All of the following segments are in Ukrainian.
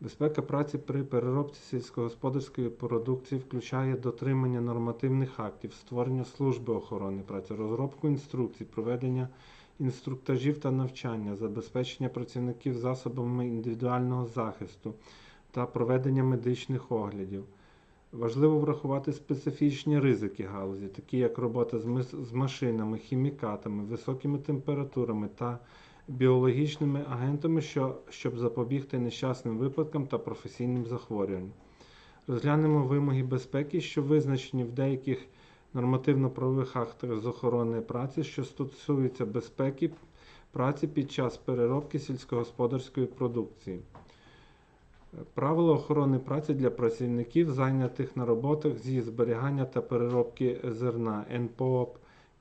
Безпека праці при переробці сільськогосподарської продукції включає дотримання нормативних актів, створення служби охорони праці, розробку інструкцій, проведення інструктажів та навчання, забезпечення працівників засобами індивідуального захисту та проведення медичних оглядів. Важливо врахувати специфічні ризики галузі, такі як робота з машинами, хімікатами, високими температурами та біологічними агентами, що, щоб запобігти нещасним випадкам та професійним захворюванням. Розглянемо вимоги безпеки, що визначені в деяких нормативно-правових актах з охорони праці, що стосуються безпеки праці під час переробки сільськогосподарської продукції. Правила охорони праці для працівників, зайнятих на роботах зі зберігання та переробки зерна НПОП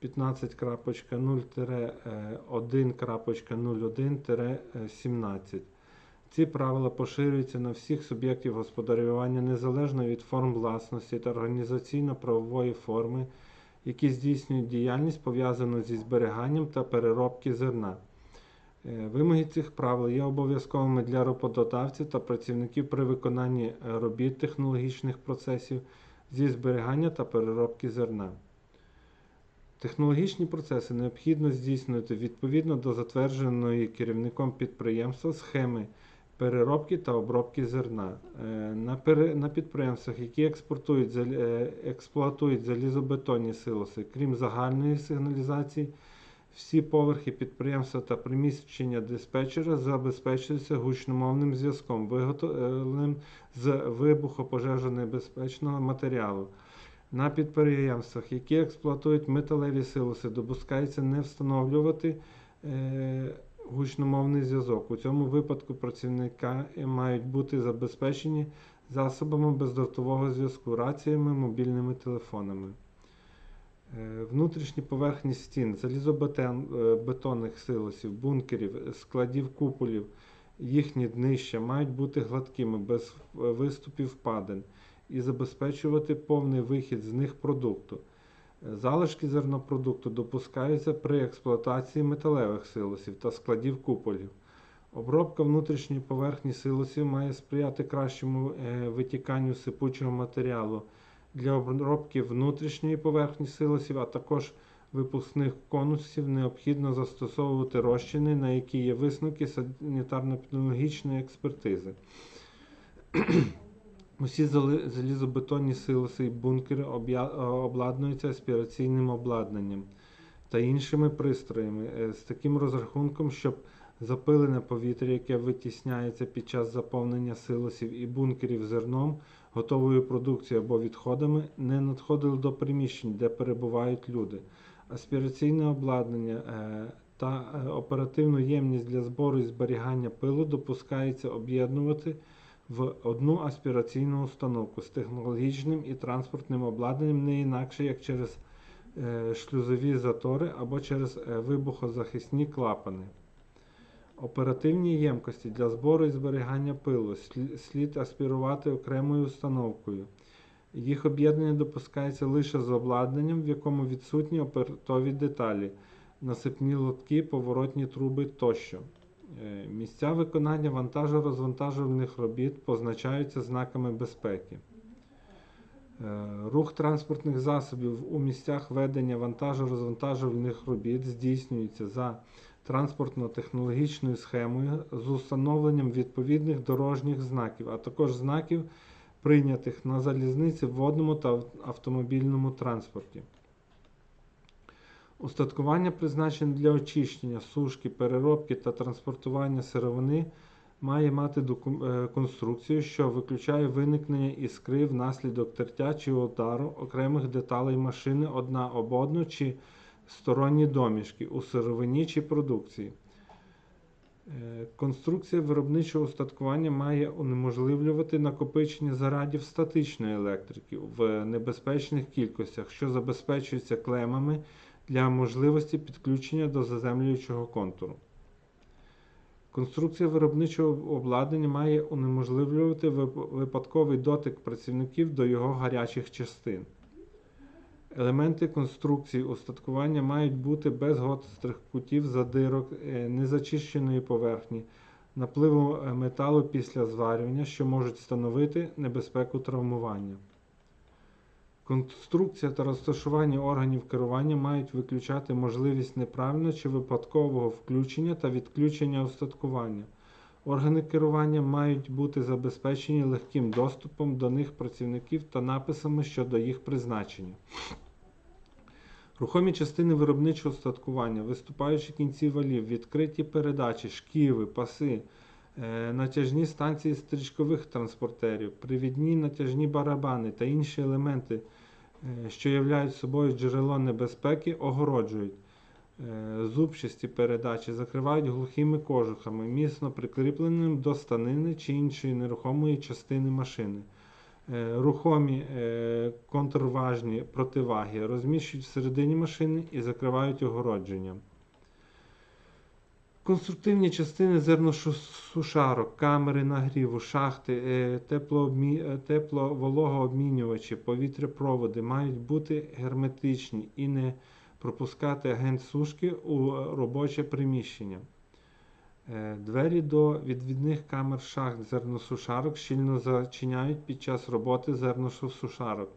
15.0.1.01.17. Ці правила поширюються на всіх суб'єктів господарювання незалежно від форм власності та організаційно-правової форми, які здійснюють діяльність пов'язану зі зберіганням та переробки зерна. Е, Вимоги цих правил є обов'язковими для роботодавців та працівників при виконанні е, робіт технологічних процесів зі зберігання та переробки зерна. Технологічні процеси необхідно здійснювати відповідно до затвердженої керівником підприємства схеми переробки та обробки зерна. Е, На, підприємствах, які експортують, е, експлуатують залізобетонні силоси, крім загальної сигналізації, всі поверхи підприємства та приміщення диспетчера забезпечуються гучномовним зв'язком, виготовленим з вибухопожежонебезпечного матеріалу. На підприємствах, які експлуатують металеві силоси, допускається не встановлювати е, гучномовний зв'язок. У цьому випадку працівника мають бути забезпечені засобами бездротового зв'язку, раціями, мобільними телефонами. Е, Внутрішні поверхні стін, залізобетонних силосів, бункерів, складів куполів, їхні днища мають бути гладкими, без е, виступів впадин і забезпечувати повний вихід з них продукту. Е, Залишки зернопродукту допускаються при експлуатації металевих силосів та складів куполів. Обробка внутрішньої поверхні силосів має сприяти кращому е, витіканню сипучого матеріалу для обробки внутрішньої поверхні силосів, а також випускних конусів необхідно застосовувати розчини, на які є висновки санітарно-педагогічної експертизи. Усі залізобетонні силоси і бункери е, обладнуються аспіраційним обладнанням та іншими пристроями е, з таким розрахунком, щоб запилене повітря, яке витісняється під час заповнення силосів і бункерів зерном, готовою продукцією або відходами, не надходило до приміщень, де перебувають люди. Аспіраційне обладнання е, та оперативну ємність для збору і зберігання пилу допускається об'єднувати в одну аспіраційну установку з технологічним і транспортним обладнанням не інакше, як через е, шлюзові затори або через е, вибухозахисні клапани. Оперативні ємкості для збору і зберігання пилу слід аспірувати окремою установкою. Їх об'єднання допускається лише з обладнанням, в якому відсутні опертові деталі, насипні лотки, поворотні труби тощо. Е, Місця виконання вантажо-розвантажувальних робіт позначаються знаками безпеки. Е, Рух транспортних засобів у місцях ведення вантажо-розвантажувальних робіт здійснюється за транспортно-технологічною схемою з установленням відповідних дорожніх знаків, а також знаків, прийнятих на залізниці, водному та автомобільному транспорті. Устаткування, призначене для очищення, сушки, переробки та транспортування сировини, має мати е, конструкцію, що виключає виникнення іскри внаслідок тертя чи удару окремих деталей машини одна об одну чи сторонні домішки у сировині чи продукції. Е, Конструкція виробничого устаткування має унеможливлювати накопичення зарядів статичної електрики в небезпечних кількостях, що забезпечується клемами для можливості підключення до заземлюючого контуру. Конструкція виробничого обладнання має унеможливлювати випадковий дотик працівників до його гарячих частин. Елементи конструкції устаткування мають бути без гострих кутів задирок, е, незачищеної поверхні, напливу е, металу після зварювання, що можуть становити небезпеку травмування. Конструкція та розташування органів керування мають виключати можливість неправильного чи випадкового включення та відключення устаткування. Органи керування мають бути забезпечені легким доступом до них працівників та написами щодо їх призначення. Рухомі частини виробничого устаткування, виступаючі кінці валів, відкриті передачі, шківи, паси, натяжні станції стрічкових транспортерів, привідні натяжні барабани та інші елементи, е, що являють собою джерело небезпеки, огороджують. Е, Зубчасті передачі закривають глухими кожухами, міцно прикріпленими до станини чи іншої нерухомої частини машини. Е, Рухомі е, контрважні противаги розміщують всередині машини і закривають огородженням. Конструктивні частини зерносушарок, камери нагріву, шахти, е, е, повітряпроводи мають бути герметичні і не пропускати агент сушки у робоче приміщення. Е, Двері до відвідних камер шахт зерносушарок щільно зачиняють під час роботи зерносушарок.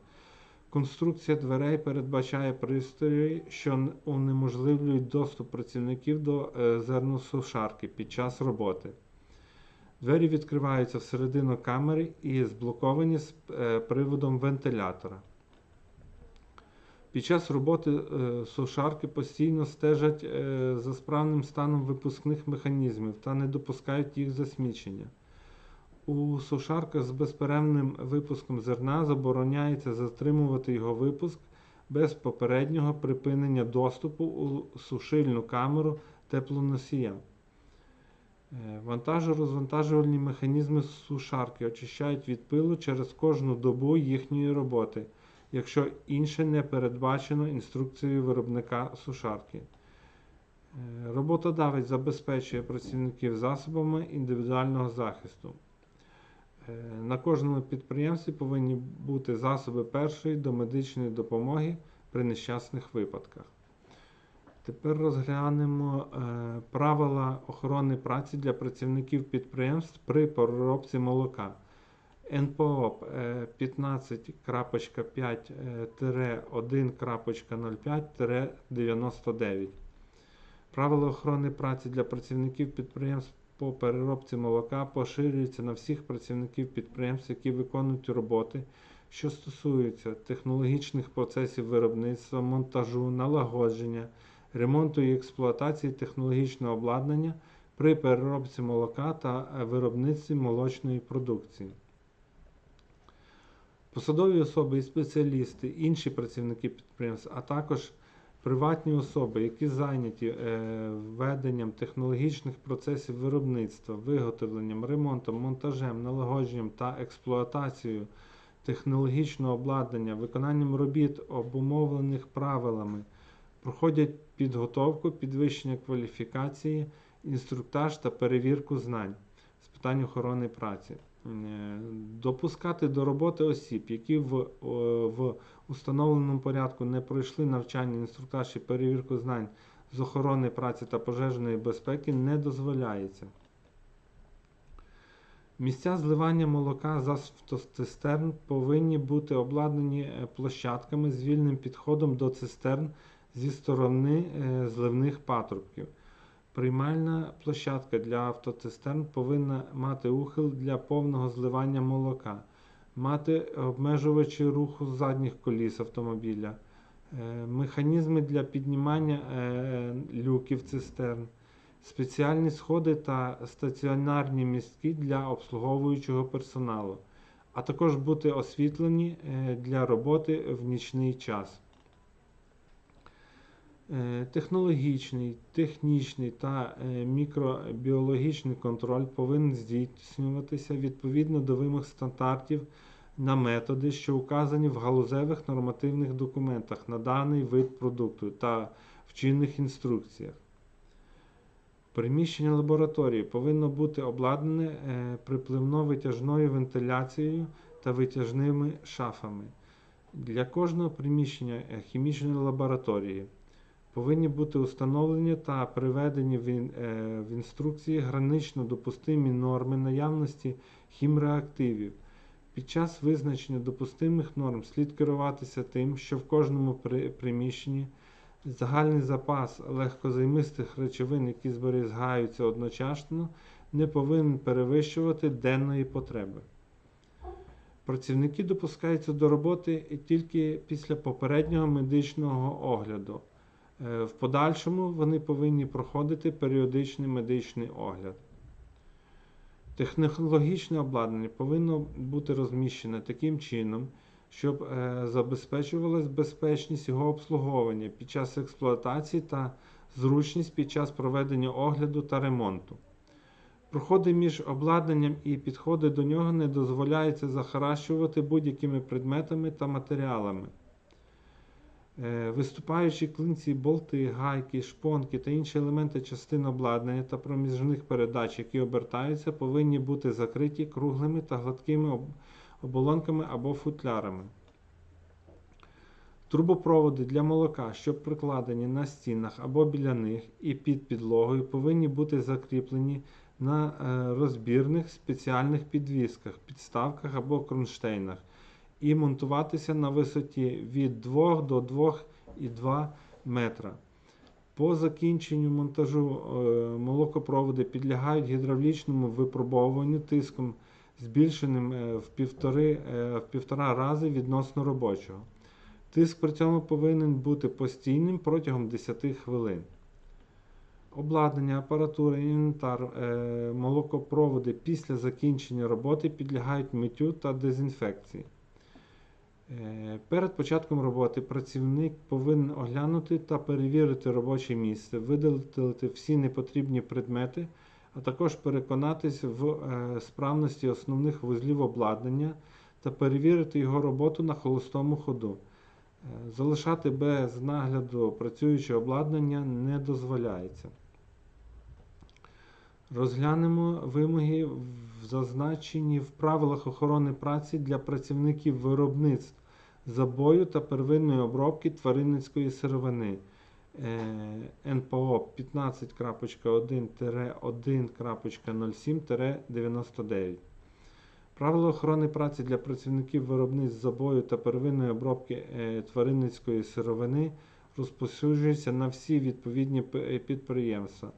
Конструкція дверей передбачає пристрої, що унеможливлюють доступ працівників до е, зерносушарки під час роботи. Двері відкриваються всередину камери і зблоковані з е, приводом вентилятора. Під час роботи е, сушарки постійно стежать за справним станом випускних механізмів та не допускають їх засмічення. У сушарках з безперервним випуском зерна забороняється затримувати його випуск без попереднього припинення доступу у сушильну камеру теплоносія. Е, Вантажо-розвантажувальні механізми сушарки очищають від пилу через кожну добу їхньої роботи, якщо інше не передбачено інструкцією виробника сушарки. Е, Роботодавець забезпечує працівників засобами індивідуального захисту. Е, На кожному підприємстві повинні бути засоби першої домедичної допомоги при нещасних випадках. Тепер розглянемо е, правила охорони праці для працівників підприємств при переробці молока. НПОП е, 15.5-1.05-99. Правила охорони праці для працівників підприємств по переробці молока поширюються на всіх працівників підприємств, які виконують роботи, що стосуються технологічних процесів виробництва, монтажу, налагодження, ремонту і експлуатації технологічного обладнання при переробці молока та виробництві молочної продукції. Посадові особи і спеціалісти, інші працівники підприємств, а також приватні особи, які зайняті е, веденням технологічних процесів виробництва, виготовленням, ремонтом, монтажем, налагодженням та експлуатацією технологічного обладнання, виконанням робіт, обумовлених правилами, проходять підготовку, підвищення кваліфікації, інструктаж та перевірку знань з питань охорони праці. Е, Допускати до роботи осіб, які в, в установленому порядку не пройшли навчання, інструктаж перевірку знань з охорони праці та пожежної безпеки, не дозволяється. Місця зливання молока з автоцистерн повинні бути обладнані е, площадками з вільним підходом до цистерн зі сторони е, зливних патрубків. Приймальна площадка для автоцистерн повинна мати ухил для повного зливання молока, мати обмежувачі руху задніх коліс автомобіля, е, механізми для піднімання е, люків цистерн, спеціальні сходи та стаціонарні містки для обслуговуючого персоналу, а також бути освітлені е, для роботи в нічний час. Е, Технологічний, технічний та е, мікробіологічний контроль повинен здійснюватися відповідно до вимог стандартів на методи, що указані в галузевих нормативних документах на даний вид продукту та в чинних інструкціях. Приміщення лабораторії повинно бути обладнане е, припливно-витяжною вентиляцією та витяжними шафами. Для кожного приміщення хімічної лабораторії повинні бути установлені та приведені е, в інструкції гранично допустимі норми наявності хімреактивів. Під час визначення допустимих норм слід керуватися тим, що в кожному приміщенні загальний запас легкозаймистих речовин, які зберігаються одночасно, не повинен перевищувати денної потреби. Працівники допускаються до роботи тільки після попереднього медичного огляду. Е, В подальшому вони повинні проходити періодичний медичний огляд. Технологічне обладнання повинно бути розміщене таким чином, щоб е, забезпечувалась безпечність його обслуговування під час експлуатації та зручність під час проведення огляду та ремонту. Проходи між обладнанням і підходи до нього не дозволяється захаращувати будь-якими предметами та матеріалами. Е, Виступаючі клинці, болти, гайки, шпонки та інші елементи частин обладнання та проміжних передач, які обертаються, повинні бути закриті круглими та гладкими оболонками або футлярами. Трубопроводи для молока, що прикладені на стінах або біля них і під підлогою, повинні бути закріплені на е, розбірних спеціальних підвісках, підставках або кронштейнах і монтуватися на висоті від 2 до 2,2 метра. По закінченню монтажу е, молокопроводи підлягають гідравлічному випробовуванню тиском, збільшеним е, в півтори, е, в півтора рази відносно робочого. Тиск при цьому повинен бути постійним протягом 10 хвилин. Обладнання, апаратура, інвентар, молокопроводи після закінчення роботи підлягають миттю та дезінфекції. Е, Перед початком роботи працівник повинен оглянути та перевірити робоче місце, видалити всі непотрібні предмети, а також переконатись в е, справності основних вузлів обладнання та перевірити його роботу на холостому ходу. Е, Залишати без нагляду працююче обладнання не дозволяється. Розглянемо вимоги, зазначені в правилах охорони праці для працівників виробництв забою та первинної обробки тваринницької сировини. Е, НПО 15.1-1.07-99. Правила охорони праці для працівників виробництв забою та первинної обробки е, тваринницької сировини розповсюджуються на всі відповідні підприємства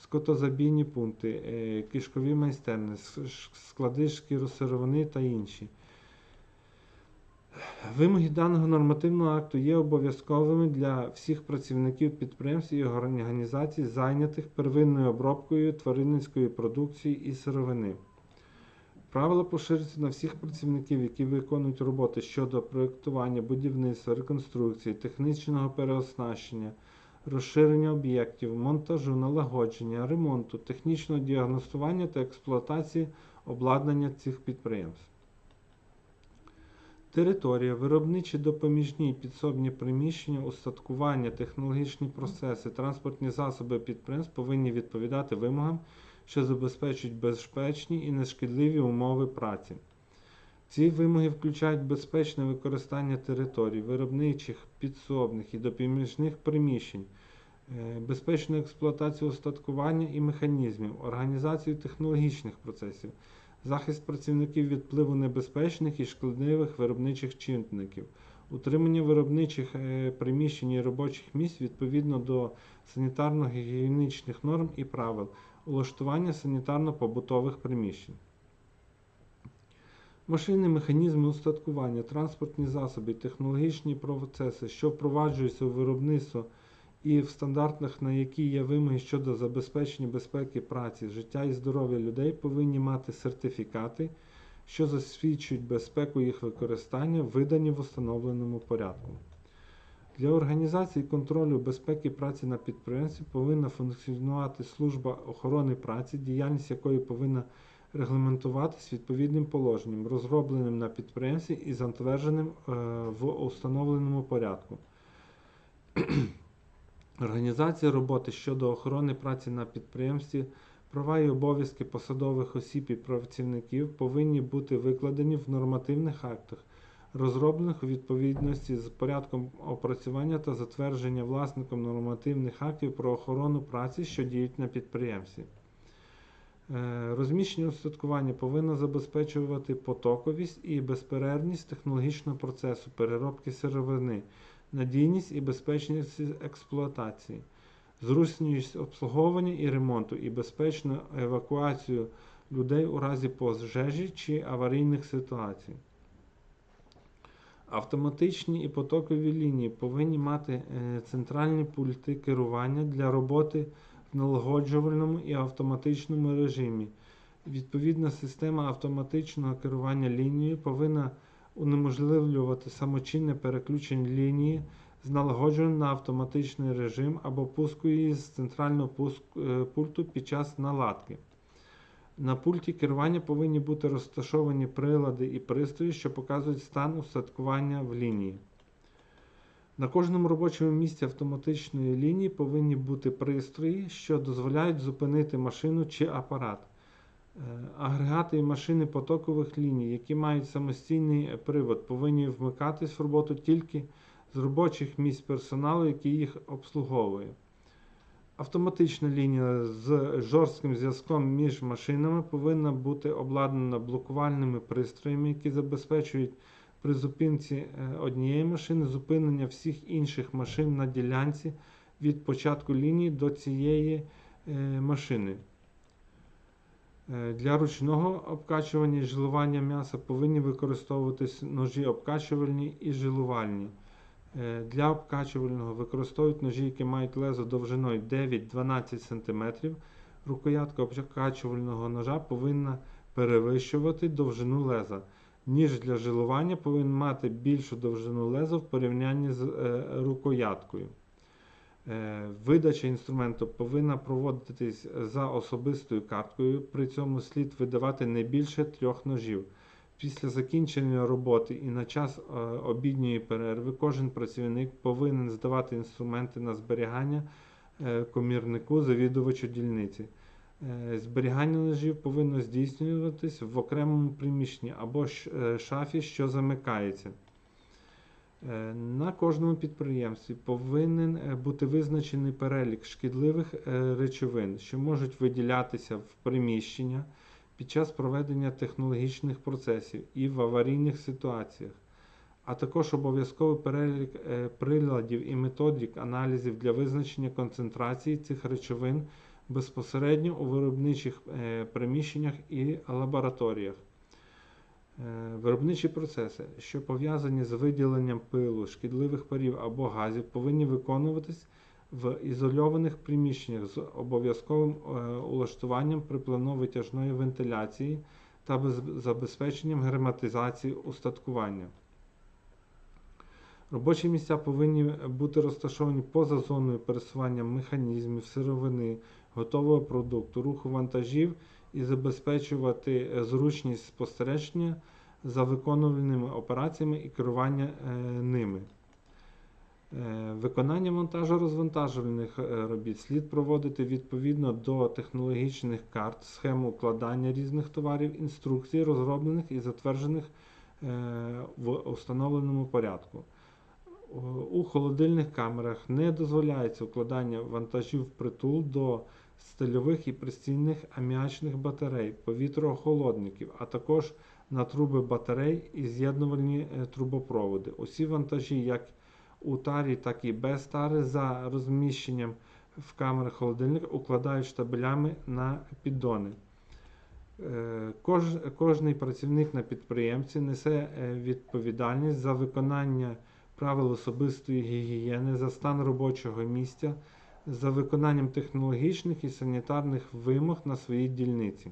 скотозабійні пункти, е, кишкові ш- склади шкіросировини та інші. Вимоги даного нормативного акту є обов'язковими для всіх працівників підприємств і організацій, зайнятих первинною обробкою тваринницької продукції і сировини. Правила поширюються на всіх працівників, які виконують роботи щодо проєктування, будівництва, реконструкції, технічного переоснащення, розширення об'єктів, монтажу, налагодження, ремонту, технічного діагностування та експлуатації обладнання цих підприємств. Територія, виробничі допоміжні і підсобні приміщення, устаткування, технологічні процеси, транспортні засоби підприємств повинні відповідати вимогам, що забезпечують безпечні і нешкідливі умови праці. Ці вимоги включають безпечне використання територій, виробничих, підсобних і допоміжних приміщень, е, безпечну експлуатацію устаткування і механізмів, організацію технологічних процесів, захист працівників від впливу небезпечних і шкідливих виробничих чинників, утримання виробничих е, приміщень і робочих місць відповідно до санітарно-гігієнічних норм і правил, улаштування санітарно-побутових приміщень. Машини, механізми устаткування, транспортні засоби, технологічні процеси, що впроваджуються у виробництво і в стандартах, на які є вимоги щодо забезпечення безпеки праці, життя і здоров'я людей, повинні мати сертифікати, що засвідчують безпеку їх використання, видані в установленому порядку. Для організації контролю безпеки праці на підприємстві повинна функціонувати служба охорони праці, діяльність якої повинна регламентуватись відповідним положенням, розробленим на підприємстві і затвердженим е, в установленому порядку. Організація роботи щодо охорони праці на підприємстві, права і обов'язки посадових осіб і працівників повинні бути викладені в нормативних актах, розроблених у відповідності з порядком опрацювання та затвердження власником нормативних актів про охорону праці, що діють на підприємстві. Е, Розміщення устаткування повинно забезпечувати потоковість і безперервність технологічного процесу переробки сировини, надійність і безпечність експлуатації, зручність обслуговування і ремонту і безпечну евакуацію людей у разі пожежі чи аварійних ситуацій. Автоматичні і потокові лінії повинні мати е, центральні пульти керування для роботи налагоджувальному і автоматичному режимі. Відповідна система автоматичного керування лінією повинна унеможливлювати самочинне переключення лінії з налагоджуванням на автоматичний режим або пуску її з центрального е, пульту під час наладки. На пульті керування повинні бути розташовані прилади і пристрої, що показують стан устаткування в лінії. На кожному робочому місці автоматичної лінії повинні бути пристрої, що дозволяють зупинити машину чи апарат. Е, Агрегати і машини потокових ліній, які мають самостійний привод, повинні вмикатись в роботу тільки з робочих місць персоналу, який їх обслуговує. Автоматична лінія з жорстким зв'язком між машинами повинна бути обладнана блокувальними пристроями, які забезпечують при зупинці е, однієї машини зупинення всіх інших машин на ділянці від початку лінії до цієї е, машини. Е, Для ручного обкачування і жилування м'яса повинні використовуватись ножі обкачувальні і жилувальні. Для обкачувального використовують ножі, які мають лезо довжиною 9-12 см. Рукоятка обкачувального ножа повинна перевищувати довжину леза. Ніж для жилування повинен мати більшу довжину леза в порівнянні з е, рукояткою. Е, Видача інструменту повинна проводитись за особистою карткою, при цьому слід видавати не більше трьох ножів. Після закінчення роботи і на час е, обідньої перерви кожен працівник повинен здавати інструменти на зберігання комірнику завідувачу дільниці. Е, Зберігання ножів повинно здійснюватись в окремому приміщенні або е, шафі, що замикається. Е, На кожному підприємстві повинен бути визначений перелік шкідливих речовин, що можуть виділятися в приміщення під час проведення технологічних процесів і в аварійних ситуаціях, а також обов'язковий перелік приладів і методик аналізів для визначення концентрації цих речовин безпосередньо у виробничих е, приміщеннях і лабораторіях. Е, Виробничі процеси, що пов'язані з виділенням пилу, шкідливих парів або газів, повинні виконуватись в ізольованих приміщеннях з обов'язковим е, улаштуванням припливно-витяжної вентиляції та забезпеченням герметизації устаткування. Робочі місця повинні бути розташовані поза зоною пересування механізмів, сировини, готового продукту, руху вантажів і забезпечувати е, зручність спостереження за виконуваними операціями і керування е, ними. Е, Виконання монтажо-розвантажувальних е, робіт слід проводити відповідно до технологічних карт, схем укладання різних товарів, інструкцій, розроблених і затверджених в установленому порядку. У- холодильних камерах не дозволяється укладання вантажів впритул до стильових і пристійних аміачних батарей, повітроохолодників, а також на труби батарей і з'єднувальні е, трубопроводи. Усі вантажі, як у тарі, так і без тари, за розміщенням в камерах холодильника укладають штабелями на піддони. Е, Кож, кожний працівник на підприємстві несе е, відповідальність за виконання правил особистої гігієни, за стан робочого місця, за виконанням технологічних і санітарних вимог на своїй дільниці.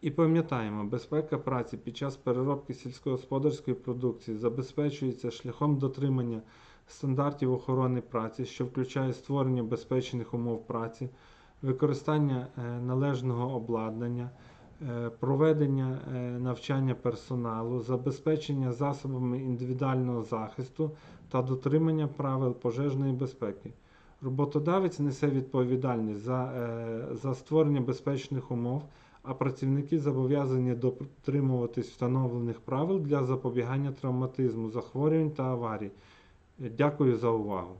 І пам'ятаємо, безпека праці під час переробки сільськогосподарської продукції забезпечується шляхом дотримання стандартів охорони праці, що включає створення безпечних умов праці, використання е, належного обладнання, проведення е, навчання персоналу, забезпечення засобами індивідуального захисту та дотримання правил пожежної безпеки. Роботодавець несе відповідальність за, е, за створення безпечних умов, а працівники зобов'язані дотримуватись встановлених правил для запобігання травматизму, захворювань та аварій. Дякую за увагу.